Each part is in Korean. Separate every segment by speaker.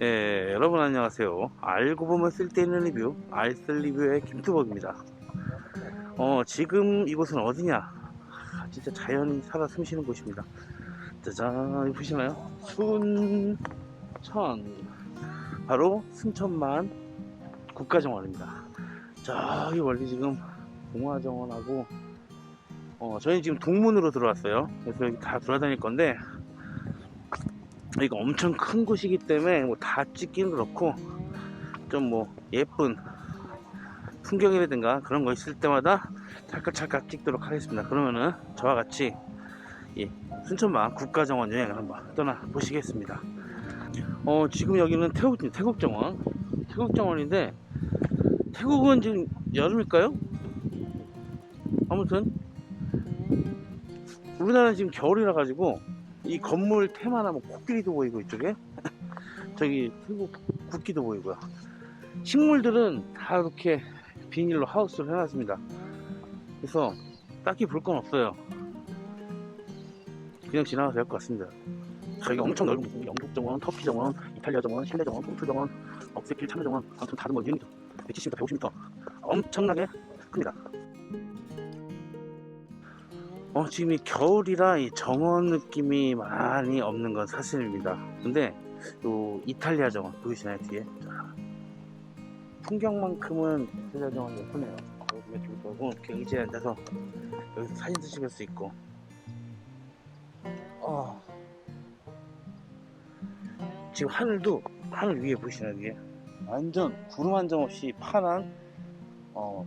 Speaker 1: 네, 여러분 안녕하세요. 알고 보면 쓸데있는 리뷰, 알쓸 리뷰의 김투벅입니다. 어, 지금 이곳은 어디냐? 아, 진짜 자연이 살아 숨쉬는 곳입니다. 짜잔, 보시나요? 순천. 바로 순천만 국가정원입니다. 저기 멀리 지금 동화정원하고, 어, 저희는 지금 동문으로 들어왔어요. 그래서 여기 다 돌아다닐 건데, 이거 엄청 큰 곳이기 때문에 뭐 다 찍기는 그렇고 좀 뭐 예쁜 풍경이라든가 그런 거 있을 때마다 찰칵찰칵 찍도록 하겠습니다. 그러면은 저와 같이 이 순천만 국가정원 여행을 한번 떠나 보시겠습니다. 어 지금 여기는 태국 태국정원 태국정원인데 태국은 지금 여름일까요? 아무튼 우리나라는 지금 겨울이라 가지고 이 건물 테마나 뭐 코끼리도 보이고 이쪽에? 저기 태국 국기도 보이고요. 식물들은 다 이렇게 비닐로 하우스를 해놨습니다. 그래서 딱히 볼 건 없어요. 그냥 지나가도 될 것 같습니다. 저기 엄청 넓은 곳입니다. 영국정원, 터키정원, 이탈리아정원, 실내정원, 포트정원, 억새길 참여정원 아무튼 다른 거 유니트 170m, 150m 엄청나게 큽니다 어, 지금 이 겨울이라 이 정원 느낌이 많이 없는 건 사실입니다. 근데 요 이탈리아 정원 보이시나요 뒤에? 자, 풍경만큼은 이탈리아 정원 예쁘네요. 좋고 이렇게 의자에 앉아서 여기서 사진도 찍을 수 있고. 어. 지금 하늘도 하늘 위에 보이시나요 위에? 완전 구름 한 점 없이 파란 어,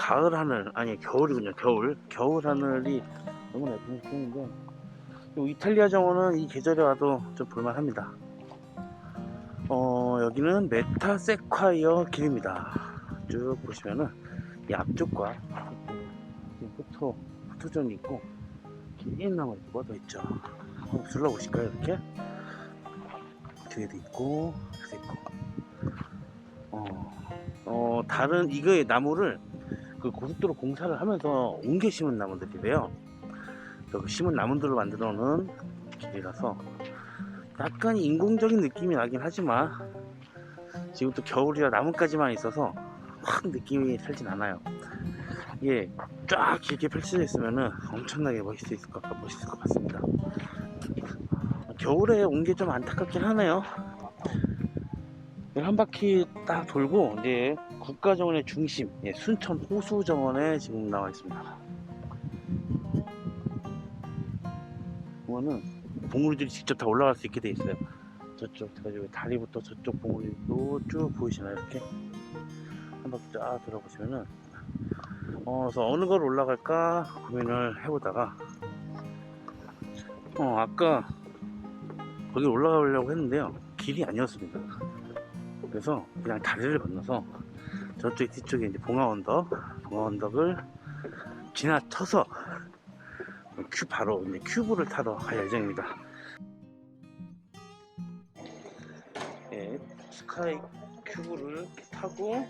Speaker 1: 가을 하늘 아니 겨울이군요 겨울. 겨울 하늘이 너무나 예쁜 편인데 요 이탈리아 정원은 이 계절에 와도 좀 볼만합니다. 어 여기는 메타 세콰이어 길입니다. 쭉 보시면은 이 앞쪽과 이 포토 포토존이 있고 긴 나무 이렇게 뻗어 있죠. 한번 둘러보실까요 이렇게? 뒤에도 있고 여기도 있고. 어, 어 다른 이거의 나무를 그 고속도로 공사를 하면서 옮겨 심은 나무들이래요. 그 심은 나무들을 만들어 놓은 길이라서 약간 인공적인 느낌이 나긴 하지만 지금 또 겨울이라 나뭇가지만 있어서 확 느낌이 살진 않아요. 이게 쫙 길게 펼쳐져 있으면은 엄청나게 멋있을 것, 같- 멋있을 것 같습니다. 겨울에 온 게 좀 안타깝긴 하네요. 한 바퀴 딱 돌고 이제 국가정원의 중심 예, 순천 호수정원에 지금 나와 있습니다. 보면은 봉우리들이 직접 다 올라갈 수 있게 돼 있어요. 저쪽 해가지고 다리부터 저쪽 봉우리도 쭉 보이시나요 이렇게 한 바퀴 쫙 돌아보시면은 어, 그래서 어느 걸 올라갈까 고민을 해보다가 어 아까 거기 올라가려고 했는데요 길이 아니었습니다. 그래서 그냥 다리를 건너서 저쪽 뒤쪽에 이제 봉화 언덕, 봉화 언덕을 지나쳐서 큐 바로 이제 큐브를 타러 갈 예정입니다. 예, 스카이 큐브를 타고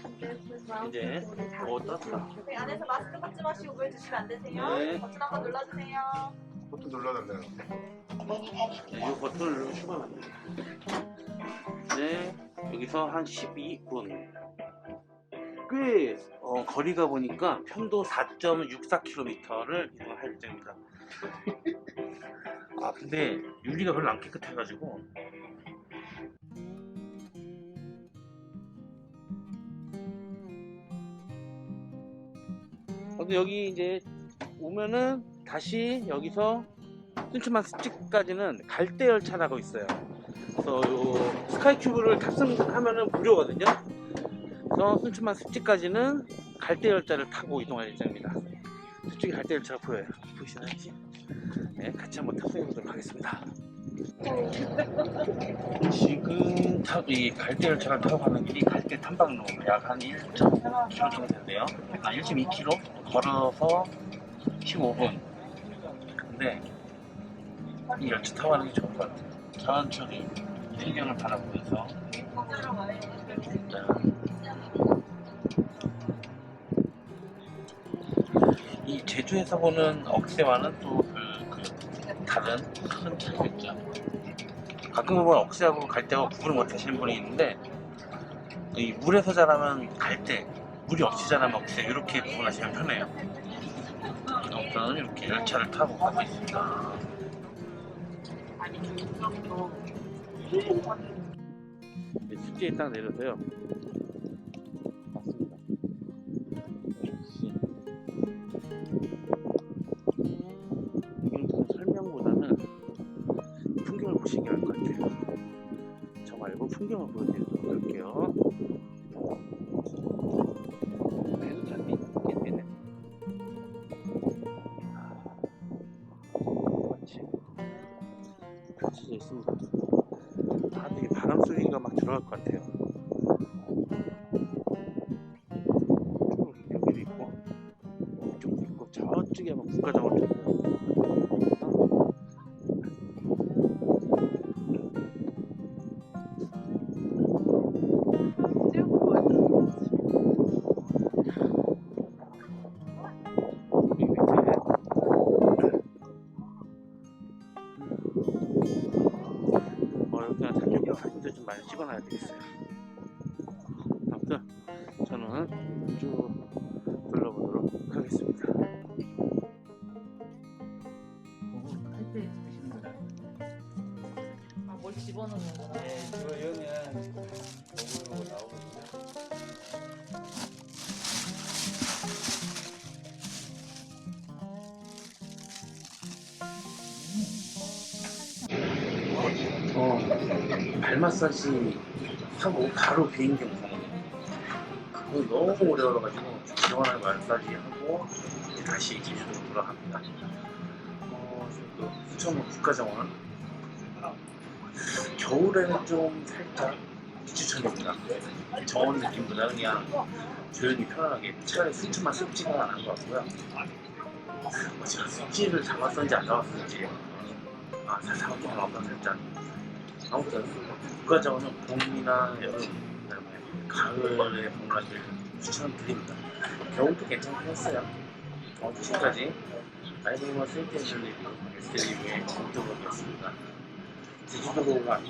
Speaker 1: 이제 어 떴다.
Speaker 2: 네, 안에서 마스크 받지 마시고 물 드시면 안 되세요.
Speaker 1: 네.
Speaker 2: 버튼 한번 눌러주세요.
Speaker 3: 버튼 눌러야 된대요.
Speaker 1: 이 버튼을 누르시면 안 돼요. 네, 여기서 한 12분. 꽤 어, 거리가 보니까 편도 4.64km를 이동할 예정입니다. 아 근데 유리가 별로 안 깨끗해가지고 근데 여기 이제 오면은 다시 여기서 순천만 습지까지는 갈대 열차라고 있어요. 그래서 요 스카이큐브를 탑승하면은 무료거든요. 그래서 순천만 습지까지는 갈대 열차를 타고 이동할 예정입니다. 저쪽에 갈대 열차가 보여요. 보이시나요? 네, 같이 한번 탑승해 보도록 하겠습니다. 지금 타, 이 갈대 열차를 타고 가는 길이 갈대 탐방로 약 한 1.5km 정도 되는데요. 아, 1.2km 걸어서 15분. 근데 이 열차 타고 가는 게 좋은 것 같아요. 천천히 풍경을 바라보면서 이 제주에서 보는 억새와는 또 그, 그 다른 큰 차이가 있죠. 가끔 보면 억새하고 갈대하고 구분을 못 하시는 분이 있는데 이 물에서 자라면 갈대, 물이 없이 자라면 억새 이렇게 구분하시면 편해요. 아무튼 이렇게 열차를 타고 가고 있습니다. 숙제에 딱 내려서요. 쪽. 여기 밑에 어, 좀 찍어놔야 되겠어요. 아무튼 저는 쭉 둘러보도록 하겠습니다.
Speaker 2: 집어넣는구나.
Speaker 3: 네, 저 여는 먹으러 나오거든요.
Speaker 1: 어, 발 마사지 하고 바로 비행기 영상을 그거 너무 오래 걸어가지고 시원하게 마사지 하고 다시 제주도로 돌아갑니다. 어, 지금 그 수천원 국가정원 겨울에는 좀 살짝 비추천입니다. 정원 느낌보다 그냥 조용히 편안하게 차라리 수천만 습지가 않은 것 같고요. 어, 제가 습지를 잡았었는지 안 잡았었는지 아, 살짝 한번 나온다 살짝 아무튼 국가정원은 봄이나 여름, 그다음에 가을에 방문하실 추천드립니다. 겨울도 괜찮긴 했어요. 어, 지금까지 아이돌과 세이트를 리뷰, 에스 리뷰의 정도록이었습니다. 这个不
Speaker 3: 能。